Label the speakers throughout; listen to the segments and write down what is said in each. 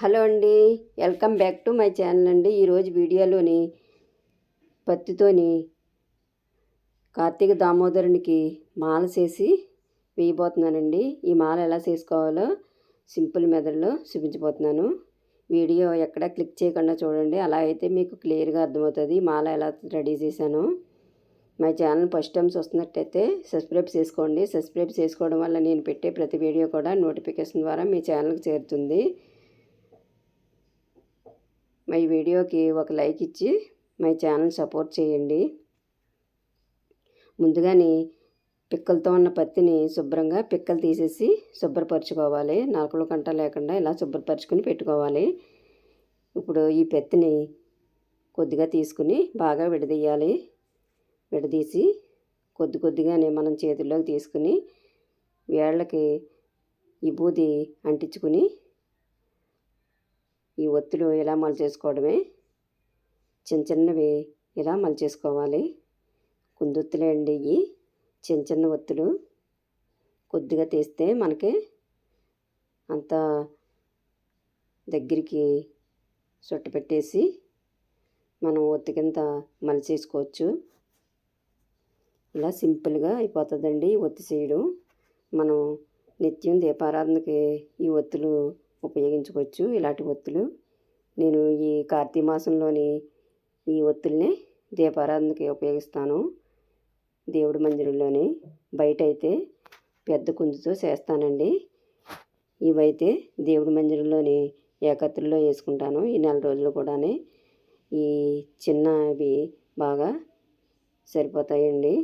Speaker 1: Hello అండి welcome back to my channel అండి. ఈరోజు వీడియోలోని పత్తితోని కార్తీక దామోదరునికి మాల చేసి వేయబోతున్నానండి. ఈ మాల ఎలా చేసుకోవాలో సింపుల్ మెథడ్లో చూపించబోతున్నాను. వీడియో ఎక్కడ క్లిక్ చేయకుండా చూడండి. అలా అయితే మీకు క్లియర్గా అర్థమవుతుంది మాల ఎలా రెడీ చేశాను. మా ఛానల్ ఫస్ట్ టైం చూస్తున్నట్టయితే సబ్స్క్రైబ్ చేసుకోండి. సబ్స్క్రైబ్ చేసుకోవడం వల్ల నేను పెట్టే ప్రతి వీడియో కూడా నోటిఫికేషన్ ద్వారా మీ ఛానల్కి చేరుతుంది. మై వీడియోకి ఒక లైక్ ఇచ్చి మై ఛానల్ సపోర్ట్ చేయండి. ముందుగానే పిక్కలతో ఉన్న పత్తిని శుభ్రంగా పిక్కలు తీసేసి శుభ్రపరచుకోవాలి. నలకలు కంట లేకుండా ఇలా శుభ్రపరచుకుని పెట్టుకోవాలి. ఇప్పుడు ఈ పత్తిని కొద్దిగా తీసుకుని బాగా విడదీయాలి. విడదీసి కొద్ది కొద్దిగానే మనం చేతుల్లోకి తీసుకుని వేళ్ళకి ఈ బూది అంటించుకుని ఈ ఒత్తులు ఇలా మలిచేసుకోవడమే? చిన్న చిన్నవి ఇలా మలిచేసుకోవాలి? కుందొత్తులే అండి ఇవి చిన్న చిన్న ఒత్తులు. కొద్దిగా తీస్తే మనకి అంత దగ్గరికి చుట్ట పెట్టేసి మనం ఒత్తి కింద మలిచేసుకోవచ్చు. ఇలా సింపుల్గా అయిపోతుందండి ఒత్తి చేయడం. మనం నిత్యం దీపారాధనకి ఈ ఒత్తులు ఉపయోగించుకోవచ్చు ఇలాంటి ఒత్తులు. నేను ఈ కార్తీక మాసంలోని ఈ ఒత్తుల్ని దీపారాధనకి ఉపయోగిస్తాను. దేవుడి మందిరంలోని బయట అయితే పెద్ద కుందుతో చేస్తానండి. ఇవైతే దేవుడి మందిరంలోని ఏకత్తుల్లో వేసుకుంటాను ఈ నెల రోజులు కూడా ఈ చిన్నవి బాగా సరిపోతాయండి.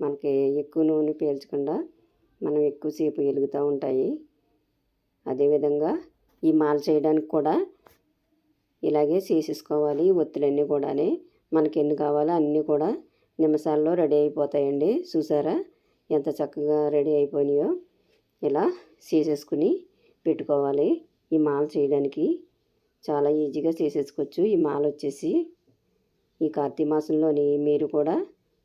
Speaker 1: మనకి ఎక్కువ నూనె పీల్చకుండా మనం ఎక్కువసేపు వెలుగుతూ ఉంటాయి. అదేవిధంగా ఈ మాల చేయడానికి కూడా ఇలాగే చేసేసుకోవాలి. ఒత్తులన్నీ కూడా మనకి ఎన్ని కావాలో అన్నీ కూడా నిమిషాల్లో రెడీ అయిపోతాయండి. చూసారా? ఎంత చక్కగా రెడీ అయిపోయినాయో ఇలా చేసేసుకుని పెట్టుకోవాలి. ఈ మాల చేయడానికి చాలా ఈజీగా చేసేసుకోవచ్చు. ఈ మాల వచ్చేసి ఈ కార్తీక మాసంలోని మీరు కూడా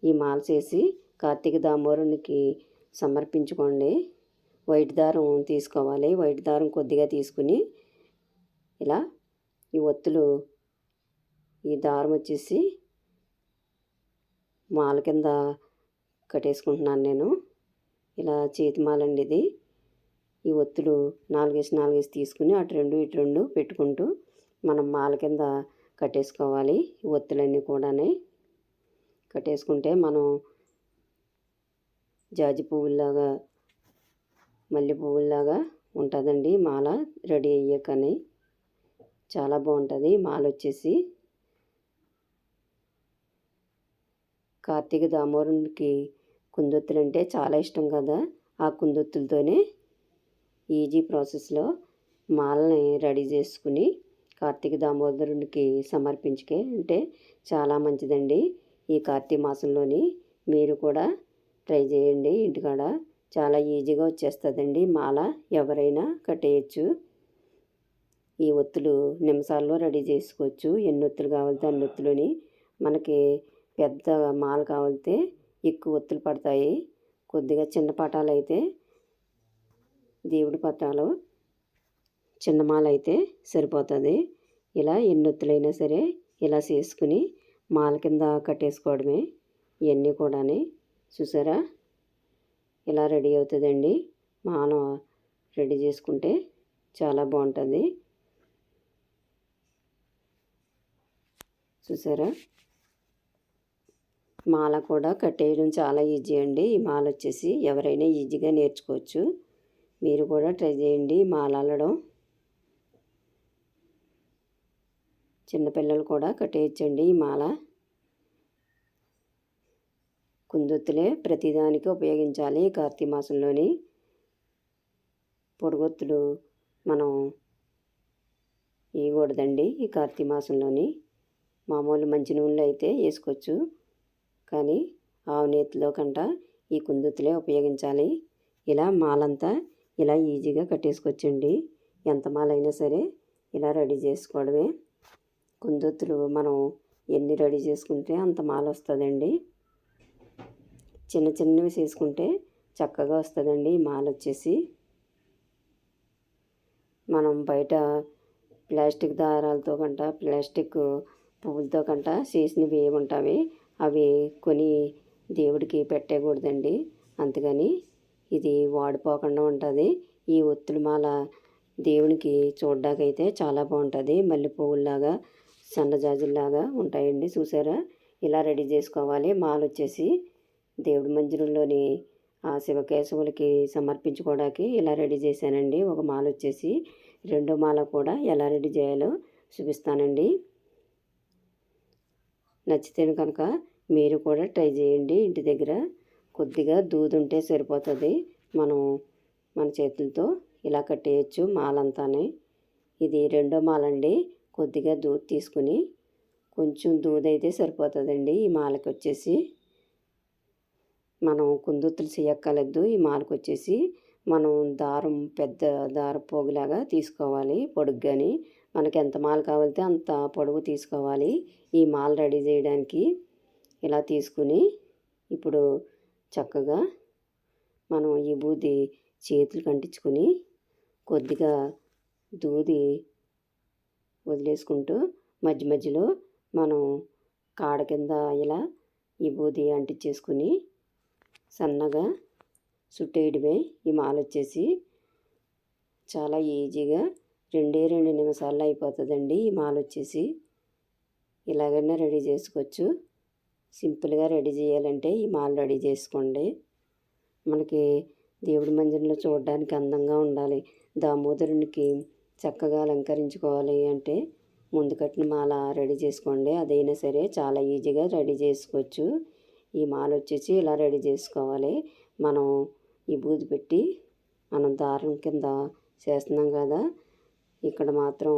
Speaker 1: ఈ మాల చేసి కార్తీక దామోరునికి సమర్పించుకోండి. వైట్ దారం తీసుకోవాలి. వైట్ దారం కొద్దిగా తీసుకుని ఇలా ఈ ఒత్తులు ఈ దారం వచ్చేసి మాల కింద కట్టేసుకుంటున్నాను నేను. ఇలా చేతి మాలండి ఇది. ఈ ఒత్తులు నాలుగేసి నాలుగేసి తీసుకుని అటు రెండు ఇటు రెండు పెట్టుకుంటూ మనం మాల కింద కట్టేసుకోవాలి. ఈ ఒత్తులన్నీ కూడా కట్టేసుకుంటే మనం జాజి పువ్వులాగా మల్లె పువ్వులాగా ఉంటుందండి. మాల రెడీ అయ్యాకనే చాలా బాగుంటుంది. మాల వచ్చేసి కార్తీక దామోరునికి కుందొత్తులు అంటే చాలా ఇష్టం కదా. ఆ కుందొత్తులతోనే ఈజీ ప్రాసెస్లో మాలని రెడీ చేసుకుని కార్తీక దామోదరునికి సమర్పించుకే అంటే చాలా మంచిదండి. ఈ కార్తీక మాసంలోని మీరు కూడా ట్రై చేయండి ఇంటికాడ. చాలా ఈజీగా వచ్చేస్తుందండి. మాల ఎవరైనా కట్టేయచ్చు. ఈ ఒత్తులు నిమిషాల్లో రెడీ చేసుకోవచ్చు. ఎన్ని ఒత్తులు కావాలితే అన్ని ఒత్తులని. మనకి పెద్ద మాల కావాలితే ఎక్కువ ఒత్తులు పడతాయి. కొద్దిగా చిన్న పటాలు అయితే దేవుడి పటాలు చిన్న మాల అయితే సరిపోతుంది. ఇలా ఎన్ని ఒత్తులైనా సరే ఇలా చేసుకుని మాల కింద కట్టేసుకోవడమే. ఇవన్నీ కూడా చూసారా? ఇలా రెడీ అవుతుందండి. మాల రెడీ చేసుకుంటే చాలా బాగుంటుంది. చూసారా? మాల కూడా కట్టేయడం చాలా ఈజీ అండి. ఈ మాల వచ్చేసి ఎవరైనా ఈజీగా నేర్చుకోవచ్చు. మీరు కూడా ట్రై చేయండి మాల అల్లడం. చిన్నపిల్లలు కూడా కట్టేయచ్చండి ఈ మాల. కుందొత్తులే ప్రతిదానికి ఉపయోగించాలి కార్తీక మాసంలోని పొడుగొత్తులు. మనం వేయకూడదండి ఈ కార్తీక మాసంలోని. మామూలు మంచి నూనెలో అయితే వేసుకోవచ్చు. కానీ ఆవు నేతిలో కంట ఈ కుందుతులే ఉపయోగించాలి. ఇలా మాలంతా ఇలా ఈజీగా కట్టేసుకోవచ్చండి. ఎంత మాలైనా సరే ఇలా రెడీ చేసుకోవడమే. కుందొత్తులు మనం ఎన్ని రెడీ చేసుకుంటే అంత మాల వస్తుందండి చిన్న చిన్నవి చేసుకుంటే చక్కగా వస్తుందండి. ఈ మాల వచ్చేసి మనం బయట ప్లాస్టిక్ దారాలతో కంట ప్లాస్టిక్ పువ్వులతో కంట చేసినవి ఏమి ఉంటాయి అవి కొని దేవుడికి పెట్టకూడదండి. అందుకని ఇది వాడిపోకుండా ఉంటుంది. ఈ ఒత్తుల మాల దేవునికి చూడ్డాకైతే చాలా బాగుంటుంది. మల్లె పువ్వుల్లాగా సన్నజాజుల్లాగా ఉంటాయండి. చూసారా? ఇలా రెడీ చేసుకోవాలి. మాల వచ్చేసి దేవుడి మందిరంలోని ఆ శివకేశవులకి సమర్పించుకోవడానికి ఇలా రెడీ చేశానండి. ఒక మాల వచ్చేసి రెండో మాల కూడా ఎలా రెడీ చేయాలో చూపిస్తానండి. నచ్చితే కనుక మీరు కూడా ట్రై చేయండి. ఇంటి దగ్గర కొద్దిగా దూది ఉంటే సరిపోతుంది. మనం మన చేతులతో ఇలా కట్టేయచ్చు మాలంతానే. ఇది రెండో మాలండి. కొద్దిగా దూద్ తీసుకుని కొంచెం దూది అయితే సరిపోతుందండి ఈ మాలకి వచ్చేసి. మనం కుందుతులు చేయక్కర్లేదు ఈ మాలకు వచ్చేసి మనం దారం పెద్ద దార పోగులాగా తీసుకోవాలి పొడుగు కానీ మనకి ఎంత మాల కావాలితే అంత పొడుగు తీసుకోవాలి. ఈ మాల రెడీ చేయడానికి ఇలా తీసుకుని ఇప్పుడు చక్కగా మనం ఈ బూది చేతులు కంటించుకుని కొద్దిగా దూది వదిలేసుకుంటూ మధ్య మధ్యలో మనం కాడ కింద ఇలా ఈ బూది అంటించేసుకుని సన్నగా చుట్టేయడమే ఈ మాల వచ్చేసి. చాలా ఈజీగా రెండే రెండు నిమిషాల్లో అయిపోతుందండి ఈ మాల వచ్చేసి. ఇలాగైనా రెడీ చేసుకోవచ్చు. సింపుల్గా రెడీ చేయాలంటే ఈ మాల రెడీ చేసుకోండి. మనకి దేవుడి మందిరంలో చూడడానికి అందంగా ఉండాలి. దామోదరునికి చక్కగా అలంకరించుకోవాలి అంటే ముందు కట్టిన మాల రెడీ చేసుకోండి. అదైనా సరే చాలా ఈజీగా రెడీ చేసుకోవచ్చు. ఈ మాల వచ్చేసి ఇలా రెడీ చేసుకోవాలి? మనం ఈ బూజు పెట్టి మనం దారం కింద చేస్తున్నాం కదా ఇక్కడ మాత్రం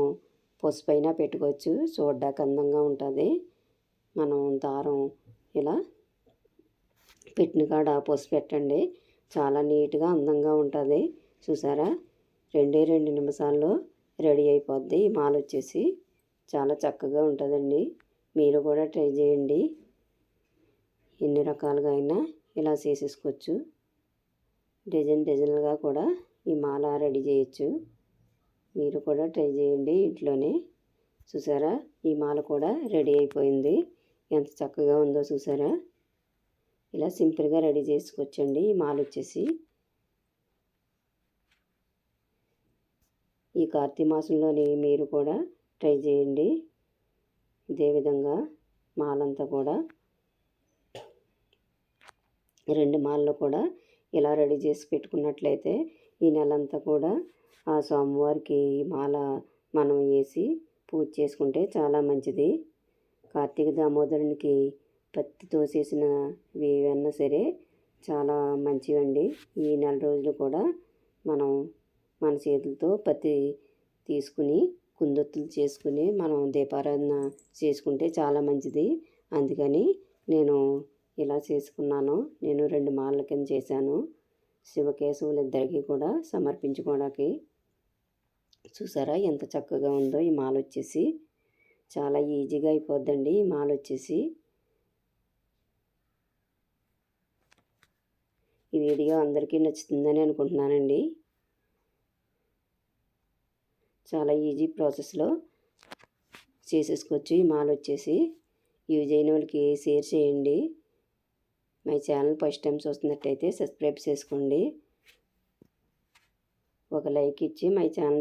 Speaker 1: పసుపు అయినా పెట్టుకోవచ్చు. చూడ్డానికి అందంగా ఉంటుంది. మనం దారం ఇలా పెట్టిన కాడ పసుపు పెట్టండి. చాలా నీట్గా అందంగా ఉంటుంది. చూసారా? రెండే రెండు నిమిషాల్లో రెడీ అయిపోద్ది. ఈ మాల వచ్చేసి చాలా చక్కగా ఉంటుందండి. మీరు కూడా ట్రై చేయండి. ఎన్ని రకాలుగా అయినా ఇలా చేసేసుకోవచ్చు. డిజైన్ డిజైన్గా కూడా ఈ మాల రెడీ చేయొచ్చు. మీరు కూడా ట్రై చేయండి ఇంట్లోనే. చూసారా? ఈ మాల కూడా రెడీ అయిపోయింది. ఎంత చక్కగా ఉందో చూసారా? ఇలా సింపుల్గా రెడీ చేసుకోవచ్చండి ఈ మాల వచ్చేసి. ఈ కార్తీక మాసంలోని మీరు కూడా ట్రై చేయండి. ఇదే విధంగా మాలంతా కూడా రెండు మాలలు కూడా ఇలా రెడీ చేసి పెట్టుకున్నట్లయితే ఈ నెలంతా కూడా ఆ స్వామివారికి మాల మనం వేసి పూజ చేసుకుంటే చాలా మంచిది. కార్తీక దామోదరునికి పత్తితో చేసిన ఏవన్నా సరే చాలా మంచివండి. ఈ నెల రోజులు కూడా మనం మన చేతులతో పత్తి తీసుకుని కుందొత్తులు చేసుకుని మనం దీపారాధన చేసుకుంటే చాలా మంచిది. అందుకని నేను ఇలా చేసుకున్నాను. నేను రెండు మాలల కింద చేశాను. శివకేశవులు ఇద్దరికి కూడా సమర్పించుకోవడానికి. చూసారా ఎంత చక్కగా ఉందో ఈ మాల వచ్చేసి. చాలా ఈజీగా అయిపోద్దండి ఈ మాల వచ్చేసి. ఈ వీడియో అందరికీ నచ్చుతుందని అనుకుంటున్నానండి. చాలా ఈజీ ప్రాసెస్లో చేసేసుకోవచ్చు ఈ మాల వచ్చేసి. యూజ్ అయిన వాళ్ళకి షేర్ చేయండి. మై ఛానల్ ఫస్ట్ టైం చూస్తున్నట్టయితే సబ్స్క్రైబ్ చేసుకోండి. ఒక లైక్ ఇచ్చి మై ఛానల్